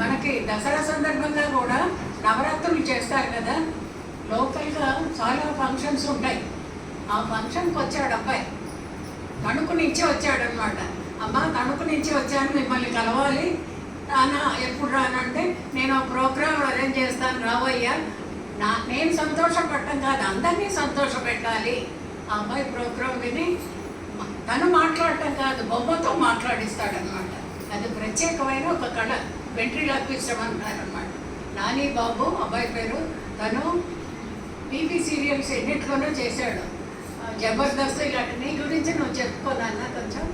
మనకి దసరా సందర్భంగా కూడా నవరాత్రులు చేస్తారు కదా. లోకల్గా చాలా ఫంక్షన్స్ ఉంటాయి. ఆ ఫంక్షన్కి వచ్చాడు అబ్బాయి. తణుకు నుంచి వచ్చాడనమాట అమ్మ తణుకు నుంచి వచ్చాను మిమ్మల్ని కలవాలి. రానా ఎప్పుడు రానంటే నేను ఆ ప్రోగ్రామ్ అరేంజ్ చేస్తాను రావయ్యా. నా నేను సంతోషపడటం కాదు అందరినీ సంతోషపెట్టాలి. ఆ అమ్మాయి ప్రోగ్రామ్ విని తను మాట్లాడటం కాదు బొమ్మతో మాట్లాడిస్తాడనమాట అది ప్రత్యేకమైన ఒక కళ. వెంట్రిలాక్విజం అంటారనమాట నాని బాబు అబ్బాయి పేరు తను టీవీ సీరియల్స్ ఎన్నిట్లోనూ చేశాడు. జబర్దస్త్ ఇలాంటి నీ గురించి నువ్వు చెప్పుకోనన్నా కొంచెం?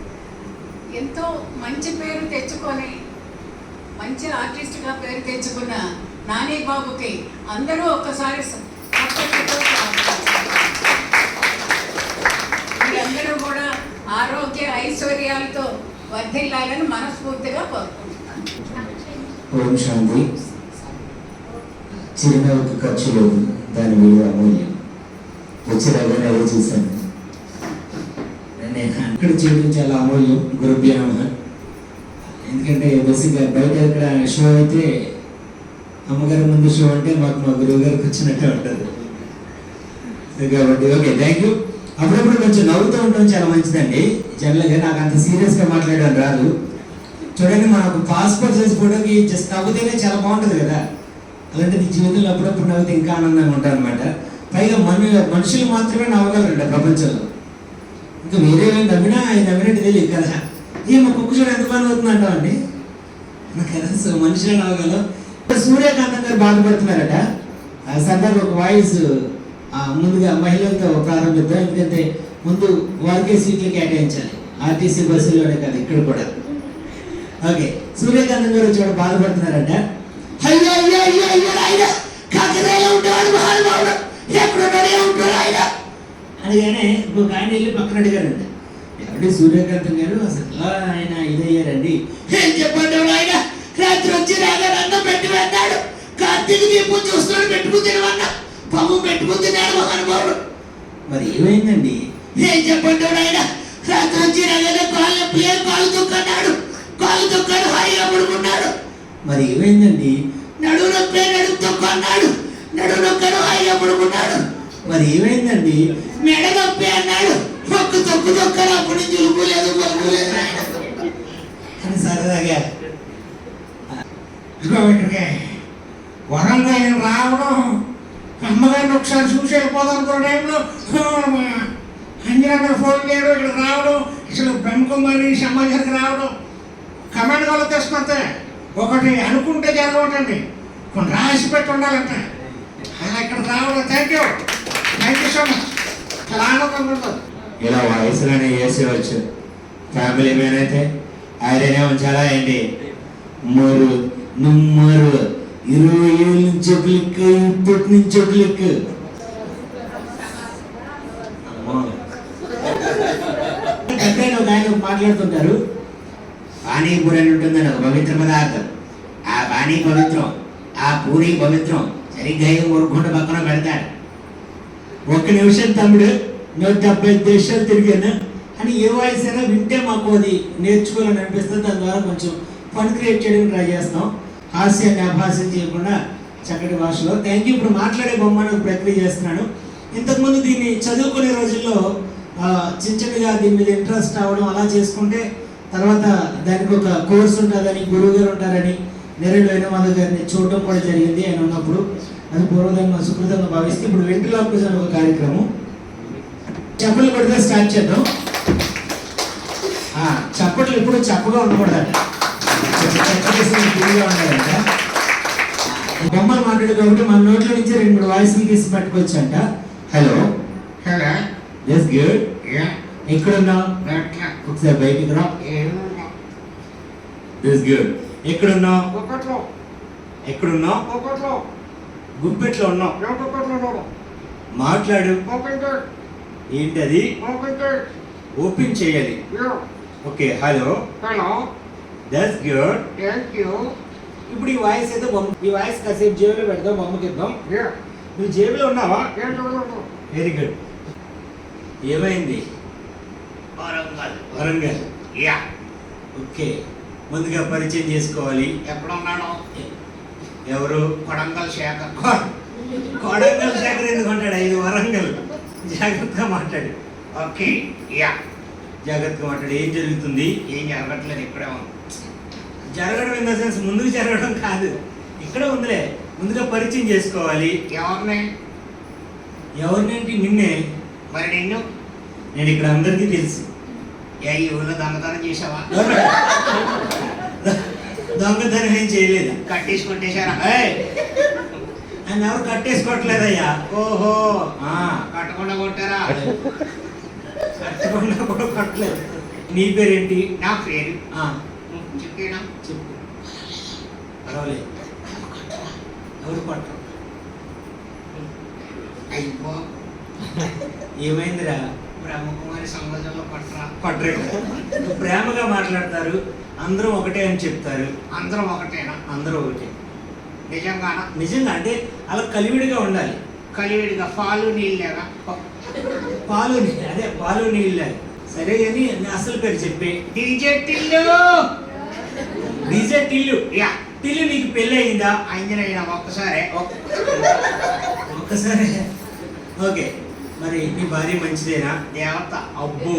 ఎంతో మంచి పేరు తెచ్చుకొని మంచి ఆర్టిస్ట్గా పేరు తెచ్చుకున్న నాని బాబుకి అందరూ ఒక్కసారి అందరూ మీరందరూ కూడా ఆరోగ్య ఐశ్వర్యాలతో వర్ధిల్లాలని మనస్ఫూర్తిగా కోరుకుంటున్నాను. ఓం శాంతి చిరునవ్వుకి ఖర్చు లేదు. దాని విలువ అమూల్యం. వచ్చిరాగానే అదే చూశాను. నేను అక్కడ చేయడం చాలా అమూల్యం. గురుభ్యామ ఎందుకంటే బేసిక్గా బయట ఎక్కడ షో అయితే అమ్మగారి ముందు షో అంటే మాకు మా గురువు గారికి వచ్చినట్టే ఉంటుంది. కాబట్టి ఓకే థ్యాంక్ యూ అప్పుడప్పుడు కొంచెం నవ్వుతూ ఉండడం చాలా మంచిదండి. జనరల్గా నాకు అంత సీరియస్గా మాట్లాడడం రాదు. చూడండి మనకు పాస్పోర్ట్ సైజ్ జస్ట్ నవ్వుతేనే చాలా బాగుంటుంది కదా? అలాంటి నీ జీవితంలో అప్పుడప్పుడు నవ్వుతే ఇంకా ఆనందంగా ఉంటుంది అనమాట పైగా మన మనుషులు మాత్రమే నవ్వగలరంట ప్రపంచంలో. ఇంకా వేరే నవ్వినా ఆయన నవ్వినట్టు తెలియదు కదా ఏ మా కుక్క చూడ ఎంత పని అవుతుంది అంటామండి కదా సో మనుషులే నవ్వగలం సూర్యకాంతం గారు బాధపడుతున్నారట. ఆ ఒక వాయిస్ ముందుగా మహిళలతో ప్రారంభిద్దాం. ఎందుకంటే ముందు వారికే సీట్లు కేటాయించాలి. ఆర్టీసీ బస్సులోనే కాదు ఇక్కడ కూడా. ఓకే. సూర్యకాంతం గారు చూడ బాధపడుతున్నారంట అయ్యో అయ్యో అయ్యో అయ్యో ఆయన కాకరాయిలో ఉండేవాడు మహానుభావుడు. ఎక్కడున్నాడే ఉంటాడు ఆయన? అనగానే ఇంకొక ఆయన వెళ్ళి పక్కన అడిగారంట. ఎవరి సూర్యకాంతం గారు అసలు ఎలా ఆయన ఇదయ్యారండి? ఏం చెప్పండి ఆయన రాత్రి వచ్చి రాగారు అన్నం పెట్టి వెళ్ళాడు కార్తీక దీపం చూస్తున్నాడు పెట్టుకుని తినవన్నా పమ్ము పెట్టుకుని తిన్నాడు మహానుభావుడు. మరి ఏమైందండి? ఏం చెప్పండి ఆయన రాత్రి వచ్చి రాగానే కాళ్ళ ప్లేయర్ కాలు తొక్కన్నాడు కాలు తొక్కాడు హాయిగా పడుకున్నాడు. మరి ఏమైందండి? నడువు నొప్పే నడుము తొక్కన్నాడు నడువు నొక్కడు హాయిగా పడుకున్నాడు. మరి ఏమైందండి? మెడ నొప్పి అన్నాడు. తొక్కు తొక్కు తొక్కడు అప్పటి నుంచి ఉలుపు లేదు పలుకు లేదు అని సరదాగా. ఇదిగో వరంగా నేను రావడం. అమ్మగారిని ఒకసారి చూసి వెళ్ళిపోదాం అనుకున్న టైంలో అంజనా ఫోన్ చేయడం ఇక్కడ రావడం అసలు బ్రహ్మకుమారి సమాజానికి రావడం. కమెంట్ వల్ల తెస్తున్నంతే ఒకటి అనుకుంటే జరగవటండి కొన్ని రాసి పెట్టి ఉండాలంట. అలా ఇక్కడ రావడం thank you thank you so much చాలా ఆనందంగా ఉంటుంది. ఇలా వయసులోనే చేసేవచ్చు ఫ్యామిలీ మ్యాన్ అయితే ఆయననే ఉంచాలా ఏంటి? మరు నుమ్మరు ఇరవై ఏళ్ళ నుంచి ఒక లెక్క ఇప్పటి నుంచి ఒక ఆయన మాట్లాడుతుంటారు. పానీపూరి అని ఉంటుందని ఒక పవిత్ర పదార్థం. ఆ పానీ పవిత్రం ఆ పూరి పవిత్రం సరిగ్గా ఏం ఊరుకుంట పక్కన పెడతాడు. ఒక్క నిమిషం తమ్ముడు నువ్వు డెబ్బై దేశాలు తిరిగాను అని ఏ వాయిస్ అయినా వింటే మాకు అది నేర్చుకోవాలని అనిపిస్తుంది. దాని ద్వారా కొంచెం ఫన్ క్రియేట్ చేయడానికి ట్రై చేస్తాం. హాస్యాన్ని అభాస్యం చేయకుండా చక్కటి భాషలో. థ్యాంక్ యూ ఇప్పుడు మాట్లాడే బొమ్మను ప్రక్రియ చేస్తున్నాను ఇంతకుముందు దీన్ని చదువుకునే రోజుల్లో చిన్న చిన్నగా దీని మీద ఇంట్రెస్ట్ అవ్వడం అలా చేసుకుంటే తర్వాత దానికి ఒక కోర్స్ ఉంటుందని గురువు గారు ఉంటారని నెరడు వేణుమాధవ్ గారిని చూడటం కూడా జరిగింది ఆయన ఉన్నప్పుడు. అది పూర్వదంగా సుకృతంగా భావిస్తే ఇప్పుడు వెంట్రులాక్విజన్ ఒక కార్యక్రమం. చప్పట్లు కొడితే స్టార్ట్ చేద్దాం. చప్పట్లు ఎప్పుడు చప్పగా ఉండకూడదట. ఉండాలంట బొమ్మలు మాట్లాడే కాబట్టి మన నోట్ల నుంచి రెండు మూడు వాయిస్లు తీసి పట్టుకోవచ్చు అంట హలో. హలో ఎస్ గుడ్ ఎక్కడున్నావు? ఎట్లా ఒకసారి బయటికి రా. దిస్ గుడ్ ఎక్కడున్నావు? ఒకట్లో ఎక్కడున్నావు? ఒకట్లో గుప్పెట్లో ఉన్నావు. ఒకట్లో మాట్లాడు. ఏంటది? ఒకటి ఓపెన్ చేయాలి. Okay hello hello that's good thank you ఇప్పుడు ఈ వాయిస్ అయితే బొమ్మ ఈ వాయిస్ కాసేపు జేబులో పెడదాం బొమ్మకి ఇద్దాం యా నువ్వు జేబులో ఉన్నావా? వెరీ గుడ్ ఏమైంది? వరంగల్. వరంగల్? యా. ఓకే. ముందుగా పరిచయం చేసుకోవాలి. ఎక్కడున్నాడు ఎవరు? కొడంగల్ శేఖర్. కొడంగల్ శేఖర్ ఎందుకు అంటాడు? ఐదు వరంగల్. జాగ్రత్తగా మాట్లాడు. ఓకే. యా. జాగ్రత్తగా మాట్లాడు. ఏం జరుగుతుంది? ఏం జరగట్లేదు ఇక్కడే ఉంది. జరగడం ఇన్ ద సెన్స్ ముందుకు జరగడం కాదు. ఇక్కడ ఉందిలే. ముందుగా పరిచయం చేసుకోవాలి. ఎవరిని? ఎవరినేంటి నిన్నే. మరి నిన్ను? నేను ఇక్కడ అందరికీ తెలుసు. ఏ ఈ ఊళ్ళో దొంగతనం చేసావా దొంగతనం ఏం చేయలేదు? కట్టేసి కొట్టేశారా! ఆయన ఎవరు కట్టేసుకోవట్లేదయ్యా? ఓహో! ఆ, కట్టకుండా కొట్టారా? కట్టకుండా కూడా కొట్టలేదు. నీ పేరేంటి? నా పేరు. ఆ, చెప్పేనా? చెప్పు. పర్వాలేదు. ఎవరు కొట్టరు అయ్యో! ఏమైందిరా? బ్రహ్మకుమారి సమాజంలో పట్టరా కొట్టరే ప్రేమగా మాట్లాడతారు అందరూ ఒకటే అని చెప్తారు. అందరం ఒకటేనా? అందరూ ఒకటే. నిజంగానా? నిజంగా అంటే అలా కలివిడిగా ఉండాలి. కలివిడిగా పాలు నీళ్ళేగా పాలు అదే పాలు నీళ్ళ సరే కానీ నా అసలు పేరు చెప్పి. DJ Tillu! DJ Tillu? Yeah. Tillu నీకు పెళ్ళి అయిందా? అంజనయ్య ఒక్కసారి. ఒక్కసారి. ఓకే. మరి నీ భార్య మంచిదేనా? దేవత. అబ్బో.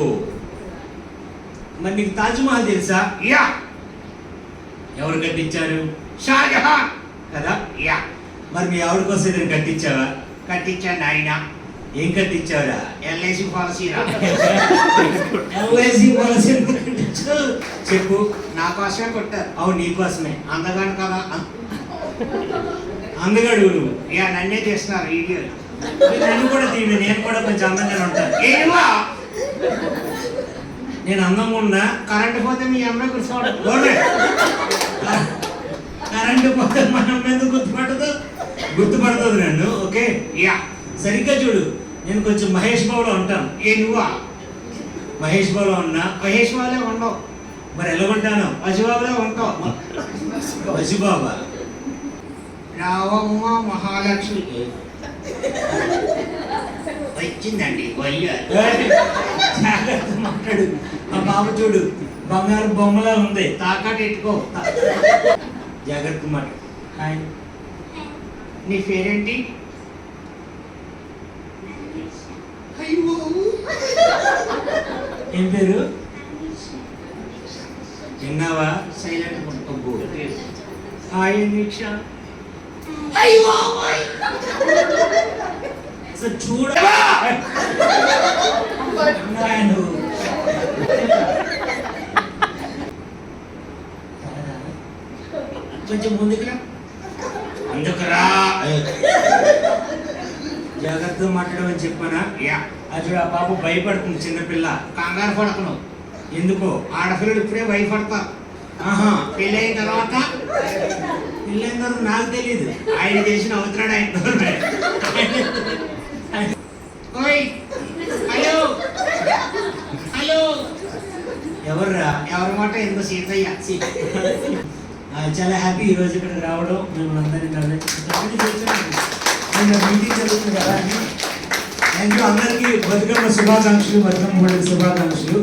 మరి నీకు తాజ్మహల్ తెలుసా? యా. ఎవరు కట్టించారు? షాజహాన్ కదా? యా. మరి మీ ఆవిడ కోసం ఏదైనా కట్టించావా? కట్టించాను ఆయన ఏం కట్టించావురా? ఎల్ఐసి పాలసీ ఎల్ఐసి పాలసీ చెప్పు. నా కోసమే కొట్టారు. అవును నీకోసమే అందగాను కదా. అందగాడు నువ్వు యా నన్నే చేస్తున్నారు వీడియోలు. నన్ను కూడా తీయండి నేను కూడా కొంచెం అందంగా ఉంటాను. ఏమా? నేను అందంగా ఉన్నా. కరెంట్ పోతే మీ అమ్మాయి కూర్చోవడం. కరెంటు పోతే మనం ఎందుకు గుర్తుపట్టదు గుర్తుపడుతుంది నన్ను ఓకే? యా. సరిగ్గా చూడు నేను కొంచెం మహేష్ బాబులో ఉంటాను. ఏ నువ్వా? మహేష్ బాబులో ఉన్నా. మహేష్ వాళ్ళే ఉండవు. మరి ఎలా ఉంటాను? పశుబాబులే ఉంటావు. పసిబాబా రావమ్మ మహాలక్ష్మి. వచ్చిందండి జాగ్రత్త మాట్లాడు. ఆ బాబు చూడు బంగారు బొమ్మలా ఉంది. తాకట్టు ఎట్టుకో జాగ్రత్త మాట్లాడు. హాయ్. నీ పేరేంటి? ఏం పేరు? విన్నావా? సైలెంట్. హాయ్ దీక్ష అసలు చూడ కొంచెం ముందుకు రా. అందుకురా జాగ్రత్తగా మాట్లాడమని చెప్పానా? యా. అది ఆ పాప భయపడుతుంది చిన్నపిల్ల. కంగారు పడకను ఎందుకో? ఆడపిల్లలు ఇప్పుడే భయపడతారు. ఆహా పెళ్ళైన తర్వాత? పెళ్ళైన తర్వాత నాకు తెలియదు ఆయన చేసిన అవుతున్నాడు ఆయన హలో. హలో. ఎవర్రా? ఎవరి మాట ఎందుకు సీతయ్య ఛీ. ఆ, చాలా హ్యాపీ ఈరోజు ఇక్కడ రావడం. మిమ్మల్ని అందరినీ మీటింగ్ జరుగుతుంది కదా థ్యాంక్ యూ అందరికీ. బతుకమ్మ శుభాకాంక్షలు బతుకమ్మ పండుగ శుభాకాంక్షలు.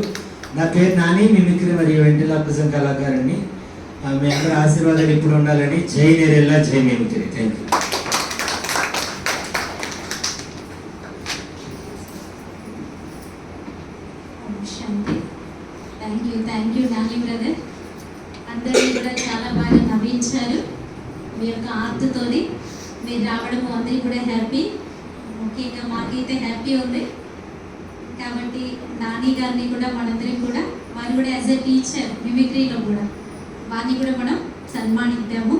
నా పేరు నాని మిమిక్రీ మరియు వెంటిలాకుసం కళాకారుని. ఆ, మీ అందరి ఆశీర్వాదాలు ఇప్పుడు ఉండాలని జై నేరెల్లా జై mimicry thank you Shanti thank you thank you Nani brother అందరినీ కూడా చాలా బాగా నవ్వించారు. మీ యొక్క ఆర్తతోని మీరు రావడం అందరికీ కూడా హ్యాపీ ముఖ్యంగా మాకైతే హ్యాపీ ఉంది. కాబట్టి నాని గారిని కూడా మనందరం కూడా వారు కూడా యాజ్ ఎ టీచర్ మిమిక్రీలో కూడా. వారిని కూడా మనం సన్మానిద్దాము.